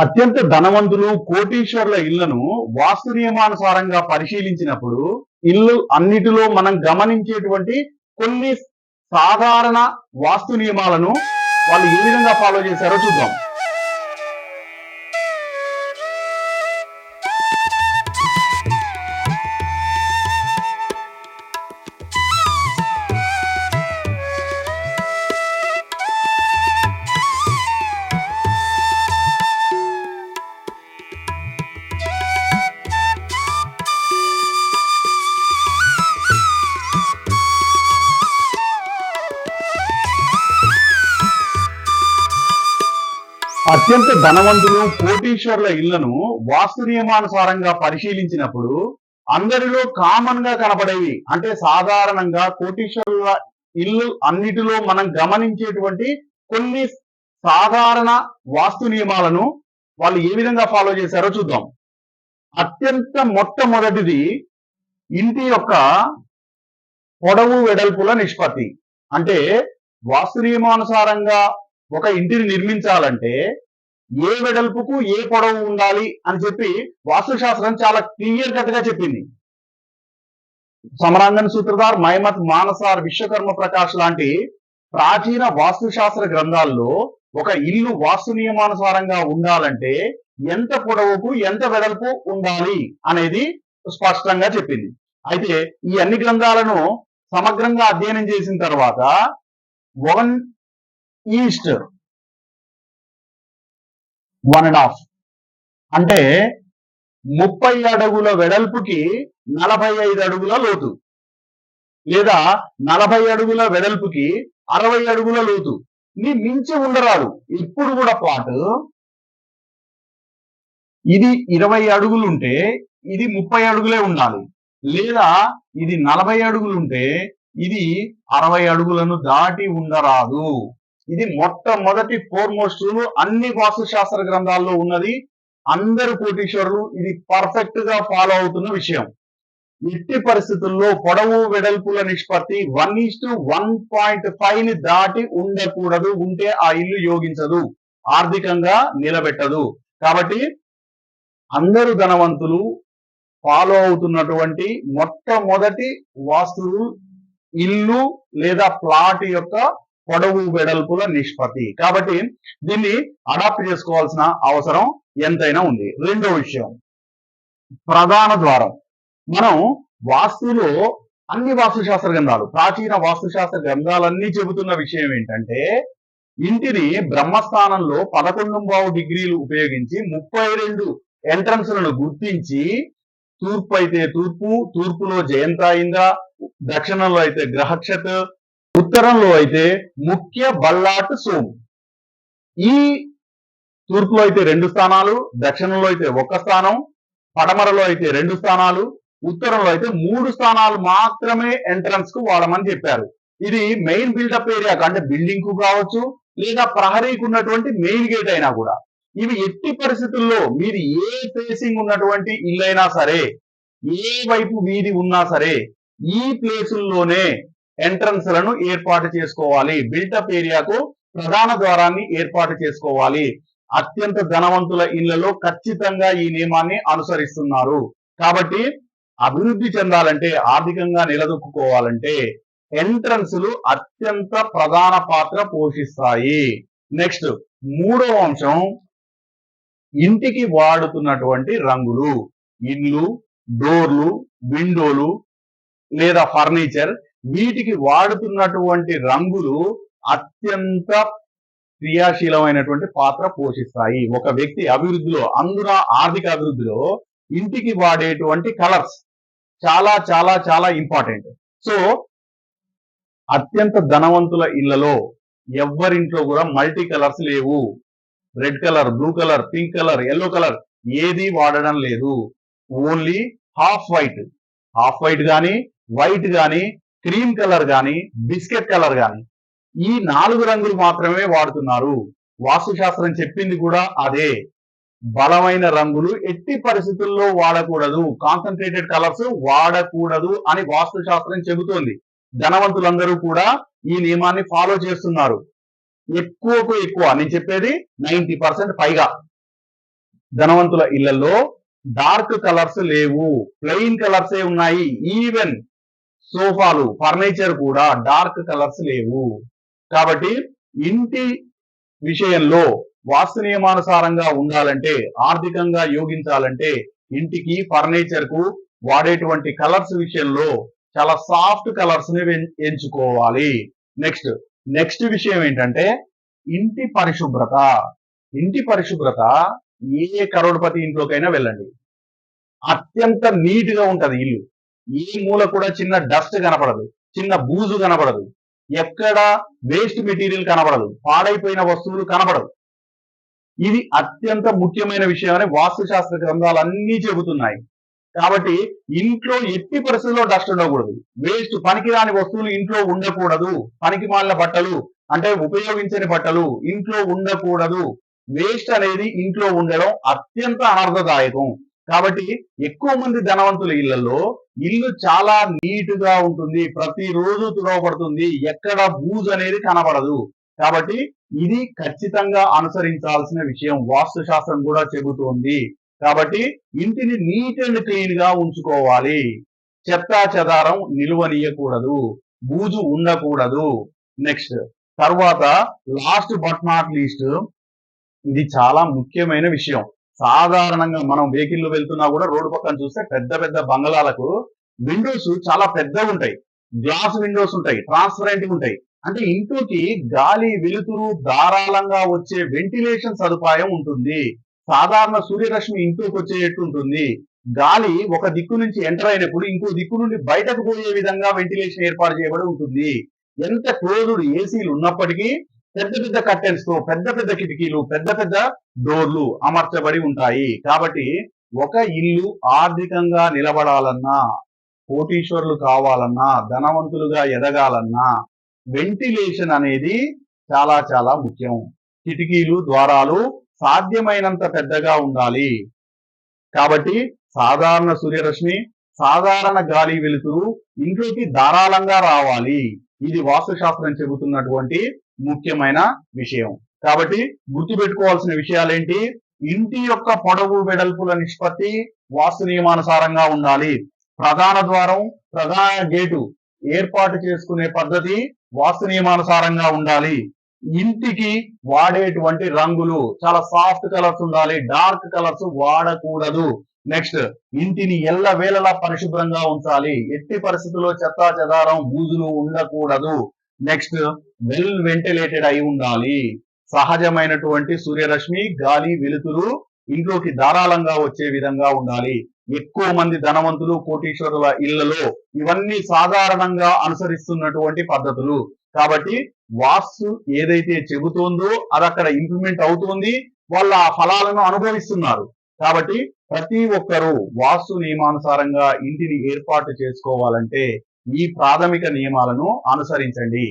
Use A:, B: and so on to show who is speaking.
A: అత్యంత ధనవంతులు కోటీశ్వర్ల ఇళ్ళను వాస్తు నియమానుసారంగా పరిశీలించినప్పుడు ఇల్లు అన్నిటిలో మనం గమనించేటువంటి కొన్ని సాధారణ వాస్తు నియమాలను వాళ్ళు ఏ విధంగా ఫాలో చేశారో చూద్దాం. అత్యంత ధనవంతులు కోటీశ్వర్ల ఇళ్ళను వాస్తు నియమానుసారంగా పరిశీలించినప్పుడు అందరిలో కామన్గా కనపడేవి అంటే సాధారణంగా కోటీశ్వరుల ఇల్లు అన్నిటిలో మనం గమనించేటువంటి కొన్ని సాధారణ వాస్తు నియమాలను వాళ్ళు ఏ విధంగా ఫాలో చేశారో చూద్దాం. అత్యంత మొట్టమొదటిది ఇంటి యొక్క పొడవు వెడల్పుల నిష్పత్తి. అంటే వాస్తు నియమానుసారంగా ఒక ఇంటిని నిర్మించాలంటే ఏ వెడల్పుకు ఏ పొడవు ఉండాలి అని చెప్పి వాస్తుశాస్త్రం చాలా క్లియర్ కట్గా చెప్పింది. సమరాంగన్ సూత్రధార్ మైమత్ మానసార్ విశ్వకర్మ ప్రకాష్ లాంటి ప్రాచీన వాస్తుశాస్త్ర గ్రంథాల్లో ఒక ఇల్లు వాస్తు నియమానుసారంగా ఉండాలంటే ఎంత పొడవుకు ఎంత వెడల్పు ఉండాలి అనేది స్పష్టంగా చెప్పింది. అయితే ఈ అన్ని గ్రంథాలను సమగ్రంగా అధ్యయనం చేసిన తర్వాత one is to one and half. అంటే ముప్పై అడుగుల వెడల్పుకి నలభై ఐదు అడుగుల లోతు. లేదా నలభై అడుగుల వెడల్పుకి అరవై అడుగుల లోతు. నీ మించి ఉండరాదు. ఇప్పుడు కూడా ప్లాట్. ఇది ఇరవై అడుగులుంటే ఇది ముప్పై అడుగులే ఉండాలి. లేదా ఇది నలభై అడుగులుంటే ఇది అరవై అడుగులను దాటి ఉండరాదు. ఇది మొట్టమొదటి ఫోర్మోస్ట్ రూల్ అన్ని వాస్తుశాస్త్ర గ్రంథాల్లో ఉన్నది. అందరు కోటీశ్వరులు ఇది పర్ఫెక్ట్గా ఫాలో అవుతున్న విషయం. ఎట్టి పరిస్థితుల్లో పొడవు వెడల్పుల నిష్పత్తి one is to one point ఫైవ్ని దాటి ఉండకూడదు ఉంటే ఆ ఇల్లు యోగించదు ఆర్థికంగా నిలబెట్టదు. కాబట్టి అందరు ధనవంతులు ఫాలో అవుతున్నటువంటి మొట్టమొదటి వాస్తులు ఇల్లు లేదా ప్లాట్ యొక్క పొడవు వెడల్పుల నిష్పత్తి. కాబట్టి దీన్ని అడాప్ట్ చేసుకోవాల్సిన అవసరం ఎంతైనా ఉంది. రెండో విషయం. ప్రధాన ద్వారం. మనం వాస్తులో అన్ని వాస్తుశాస్త్ర గ్రంథాలు ప్రాచీన వాస్తుశాస్త్ర గ్రంథాలన్నీ చెబుతున్న విషయం ఏంటంటే ఇంటిని బ్రహ్మస్థానంలో పదకొండు బావు డిగ్రీలు ఉపయోగించి ముప్పై రెండు ఎంట్రన్స్లను గుర్తించి తూర్పు అయితే తూర్పు తూర్పులో జయంత ఇంద్ర దక్షిణంలో అయితే గ్రహక్షత్ ఉత్తరంలో అయితే ముఖ్య బల్లాట్ సోము. ఈ తూర్పులో అయితే రెండు స్థానాలు దక్షిణంలో అయితే ఒక స్థానం పడమరలో అయితే రెండు స్థానాలు ఉత్తరంలో అయితే మూడు స్థానాలు మాత్రమే ఎంట్రన్స్కు వాడమని చెప్పారు. ఇది మెయిన్ బిల్డప్ ఏరియా అంటే బిల్డింగ్కు కావచ్చు లేదా ప్రహరీకి ఉన్నటువంటి మెయిన్ గేట్ అయినా కూడా. ఇవి ఎట్టి పరిస్థితుల్లో మీరు ఏ ఫేసింగ్ ఉన్నటువంటి ఇల్లైనా సరే ఏ వైపు వీధి ఉన్నా సరే ఈ ప్లేసుల్లోనే ఎంట్రన్స్లను ఏర్పాటు చేసుకోవాలి. బిల్టప్ ఏరియాకు ప్రధాన ద్వారాన్ని ఏర్పాటు చేసుకోవాలి. అత్యంత ధనవంతుల ఇళ్ళలో ఖచ్చితంగా ఈ నియమాన్ని అనుసరిస్తున్నారు. కాబట్టి అభివృద్ధి చెందాలంటే ఆర్థికంగా నిలదొక్కుకోవాలంటే ఎంట్రన్స్లు అత్యంత ప్రధాన పాత్ర పోషిస్తాయి. నెక్స్ట్ మూడవ అంశం ఇంటికి వాడుతున్నటువంటి రంగులు. ఇండ్లు డోర్లు విండోలు లేదా ఫర్నిచర్ వీటికి వాడుతున్నటువంటి రంగులు అత్యంత క్రియాశీలమైనటువంటి పాత్ర పోషిస్తాయి. ఒక వ్యక్తి అభివృద్ధిలో అందున ఆర్థిక అభివృద్ధిలో ఇంటికి వాడేటువంటి కలర్స్ చాలా చాలా చాలా ఇంపార్టెంట్. సో అత్యంత ధనవంతుల ఇళ్ళలో ఎవరింట్లో కూడా మల్టీ కలర్స్ లేవు. Red colour blue colour pink colour yellow colour ఏది వాడడం లేదు. Only half white. Half white గాని వైట్ గాని క్రీమ్ కలర్ గాని బిస్కెట్ కలర్ గాని ఈ నాలుగు రంగులు మాత్రమే వాడుతున్నారు. వాస్తుశాస్త్రం చెప్పింది కూడా అదే. బలమైన రంగులు ఎట్టి పరిస్థితుల్లో వాడకూడదు. కాన్సన్ట్రేటెడ్ కలర్స్ వాడకూడదు అని వాస్తుశాస్త్రం చెబుతోంది. ధనవంతులందరూ కూడా ఈ నియమాన్ని ఫాలో చేస్తున్నారు. ఎక్కువకు ఎక్కువ నేను చెప్పేది నైన్టీ పర్సెంట్ పైగా. ధనవంతుల ఇళ్ళలో డార్క్ కలర్స్ లేవు. ప్లెయిన్ కలర్స్ ఉన్నాయి. ఈవెన్ సోఫాలు ఫర్నిచర్ కూడా డార్క్ కలర్స్ లేవు. కాబట్టి ఇంటి విషయంలో వాస్తు నియమానుసారంగా ఉండాలంటే ఆర్థికంగా యోగించాలంటే ఇంటికి ఫర్నిచర్కు వాడేటువంటి కలర్స్ విషయంలో చాలా సాఫ్ట్ కలర్స్ని ఎంచుకోవాలి. నెక్స్ట్ నెక్స్ట్ విషయం ఏంటంటే ఇంటి పరిశుభ్రత. ఇంటి పరిశుభ్రత ఏ కరోడ్పతి ఇంట్లోకైనా వెళ్ళండి. అత్యంత నీట్గా ఉంటది ఇల్లు. ఈ మూల కూడా చిన్న డస్ట్ కనపడదు చిన్న బూజు కనపడదు. ఎక్కడ వేస్ట్ మెటీరియల్ కనపడదు పాడైపోయిన వస్తువులు కనపడవు. ఇది అత్యంత ముఖ్యమైన విషయం అని వాస్తుశాస్త్ర గ్రంథాలన్నీ చెబుతున్నాయి. కాబట్టి ఇంట్లో ఎట్టి పరిస్థితుల్లో డస్ట్ ఉండకూడదు. వేస్ట్ పనికిరాని వస్తువులు ఇంట్లో ఉండకూడదు. పనికి మాలిన బట్టలు అంటే ఉపయోగించని బట్టలు ఇంట్లో ఉండకూడదు. వేస్ట్ అనేది ఇంట్లో ఉండడం అత్యంత అనర్థదాయకం కాబట్టి ఎక్కువ మంది ధనవంతుల ఇళ్ళలో ఇల్లు చాలా నీట్గా ఉంటుంది ప్రతిరోజు తుడవబడుతుంది. ఎక్కడ బూజు అనేది కనబడదు. కాబట్టి ఇది ఖచ్చితంగా అనుసరించాల్సిన విషయం. వాస్తు శాస్త్రం కూడా చెబుతోంది. కాబట్టి ఇంటిని నీట్ అండ్ క్లీన్గా ఉంచుకోవాలి. చెత్తా చెదారం నిలువనీయకూడదు. బూజు ఉండకూడదు. నెక్స్ట్ తర్వాత లాస్ట్ బట్ నాట్ లీస్ట్. ఇది చాలా ముఖ్యమైన విషయం. సాధారణంగా మనం వెహికల్ వెళ్తున్నా కూడా రోడ్డు పక్కన చూస్తే పెద్ద పెద్ద బంగళాలకు విండోస్ చాలా పెద్దగా ఉంటాయి. గ్లాస్ విండోస్ ఉంటాయి ట్రాన్స్పరెంట్ ఉంటాయి. అంటే ఇంట్లోకి గాలి వెలుతురు ధారాళంగా వచ్చే వెంటిలేషన్ సదుపాయం ఉంటుంది. సాధారణ సూర్యరశ్మి ఇంట్లోకి వచ్చేటట్టు ఉంటుంది. గాలి ఒక దిక్కు నుంచి ఎంటర్ అయినప్పుడు ఇంకో దిక్కు నుండి బయటకు పోయే విధంగా వెంటిలేషన్ ఏర్పాటు చేయబడి ఉంటుంది. ఎంత క్లోజ్డ్ ఏసీలు ఉన్నప్పటికీ పెద్ద పెద్ద కర్టెన్స్తో పెద్ద పెద్ద కిటికీలు పెద్ద పెద్ద డోర్లు అమర్చబడి ఉంటాయి. కాబట్టి ఒక ఇల్లు ఆర్థికంగా నిలబడాలన్నా కోటీశ్వరులు కావాలన్నా ధనవంతులుగా ఎదగాలన్నా వెంటిలేషన్ అనేది చాలా చాలా ముఖ్యం. కిటికీలు ద్వారాలు సాధ్యమైనంత పెద్దగా ఉండాలి. కాబట్టి సాధారణ సూర్యరశ్మి సాధారణ గాలి వెలుతురు ఇంట్లోకి ధారాళంగా రావాలి. ఇది వాస్తుశాస్త్రం చెబుతున్నటువంటి ముఖ్యమైన విషయం. కాబట్టి గుర్తుపెట్టుకోవాల్సిన విషయాలేంటి? ఇంటి యొక్క పొడవు వెడల్పుల నిష్పత్తి వాస్తు నియమానుసారంగా ఉండాలి. ప్రధాన ద్వారం ప్రధాన గేటు ఏర్పాటు చేసుకునే పద్ధతి వాస్తు నియమానుసారంగా ఉండాలి. ఇంటికి వాడేటువంటి రంగులు చాలా సాఫ్ట్ కలర్స్ ఉండాలి. డార్క్ కలర్స్ వాడకూడదు. నెక్స్ట్ ఇంటిని ఎల్ల వేళలా పరిశుభ్రంగా ఉంచాలి. ఎట్టి పరిస్థితుల్లో చెత్తా చెదారం బూజులు ఉండకూడదు. నెక్స్ట్ వెల్ వెంటిలేటెడ్ అయి ఉండాలి. సహజమైనటువంటి సూర్యరశ్మి గాలి వెలుతురు ఇంట్లోకి ధారాళంగా వచ్చే విధంగా ఉండాలి. ఎక్కువ మంది ధనవంతులు కోటీశ్వరుల ఇళ్ళలో ఇవన్నీ సాధారణంగా అనుసరిస్తున్నటువంటి పద్ధతులు. కాబట్టి వాస్తు ఏదైతే చెబుతోందో అది అక్కడ ఇంప్లిమెంట్ అవుతుంది. వాళ్ళ ఆ ఫలాలను అనుభవిస్తున్నారు. కాబట్టి ప్రతి ఒక్కరూ వాస్తు నియమానుసారంగా ఇంటిని ఏర్పాటు చేసుకోవాలంటే ఈ ప్రాథమిక నియమాలను అనుసరించండి.